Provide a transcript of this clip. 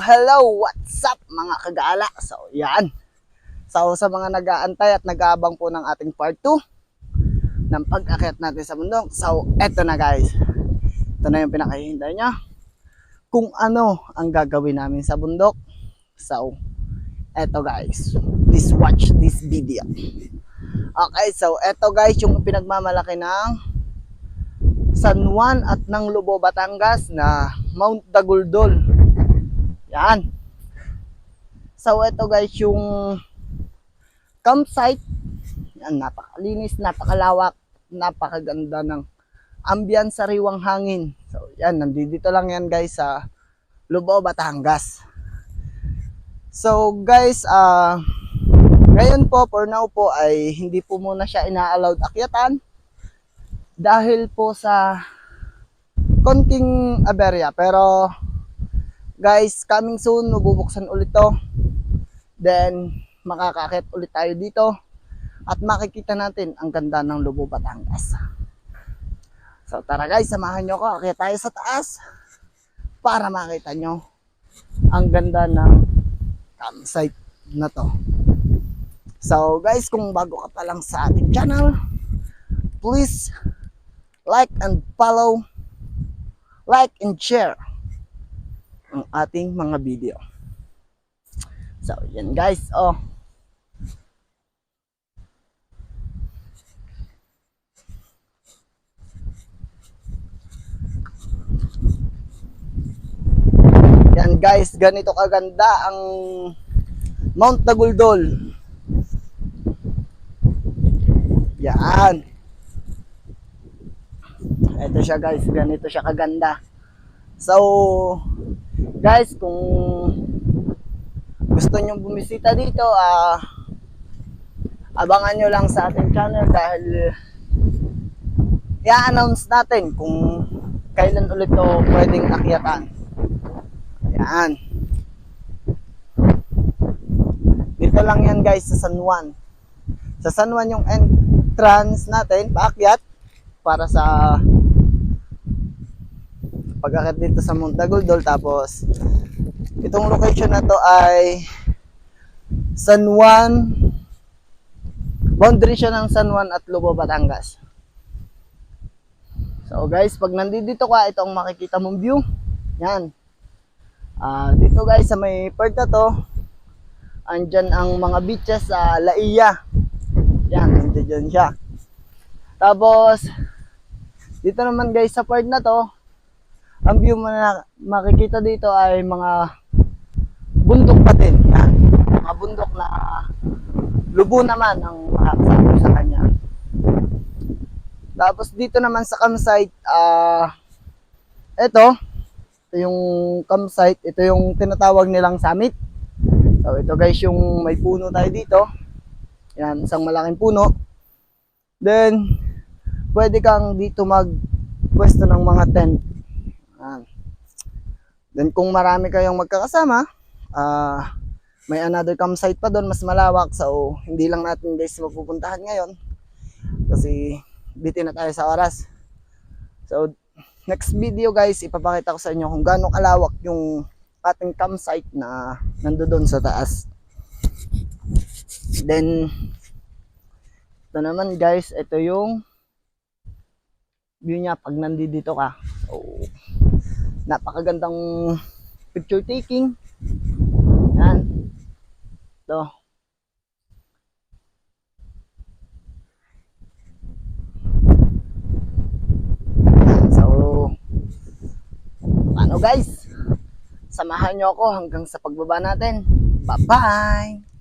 Hello, what's up mga kagala? So, yan. So, sa mga nag-aantay at nag-aabang po ng ating part 2 ng pag-akyat natin sa bundok. So, eto na guys. Ito na yung pinakahihintay nyo. Kung ano ang gagawin namin sa bundok. So, eto guys. Please watch this video. Okay, so eto guys yung pinagmamalaki ng San Juan at ng Lubo, Batangas na Mount Daguldol. Yan. So, ito guys, yung campsite. Yan, napakalinis, napakalawak, napakaganda ng ambience sariwang hangin. So, yan, nandito lang yan guys sa Lubao, Batangas. So, guys, ah ngayon po, for now po, ay hindi po muna siya ina-allowed akyatan dahil po sa konting aberya. Pero, guys, coming soon, mabubuksan ulit to. Then, makakakit ulit tayo dito. At makikita natin ang ganda ng Lubo, Batangas. So, tara guys, samahan nyo ko. Kaya tayo sa taas para makita nyo ang ganda ng campsite na to. So, guys, kung bago ka pa lang sa ating channel, please like and follow, like and share ang ating mga video. So, yan guys. Oh. Yan guys, ganito kaganda ang Mount Taguldol. Yan. Ito siya guys, ganito siya kaganda. So, guys, kung gusto nyo bumisita dito, ah abangan nyo lang sa ating channel dahil i-announce natin kung kailan ulit to pwedeng akyatan. Yan. Dito lang yan guys sa San Juan. Sa San Juan yung entrance natin, paakyat para sa pag-akyat dito sa Montaguldol tapos itong location na to ay San Juan boundary siya ng San Juan at Lubo, Batangas. So guys, pag nandito ka, ito ang makikita mong view. Yan. Ah, dito guys sa may part na to, andyan ang mga beaches sa Laia. Yan, nandiyan siya. Tapos, dito naman guys sa part na to, ang view mo na makikita dito ay mga bundok pa din. Yan. Mga bundok na lubo naman ang makakasama sa kanya. Tapos dito naman sa campsite, ah, ito, ito yung campsite, ito yung tinatawag nilang summit. So ito guys yung may puno tayo dito. Yan, isang malaking puno. Then, pwede kang dito mag pwesto ng mga tent. Yan. Then kung marami kayong magkakasama, ah may another campsite pa doon, mas malawak. So, hindi lang natin guys mapupuntahan ngayon. Kasi, bitin na tayo sa oras. So, next video guys, ipapakita ko sa inyo kung gaano kalawak yung ating campsite na nandoon sa taas. Then, ito naman guys, ito yung view niya pag nandito ka. So, napakagandang picture taking. Yan. Ito. So, ano guys? Samahan nyo ako hanggang sa pagbaba natin. Bye-bye!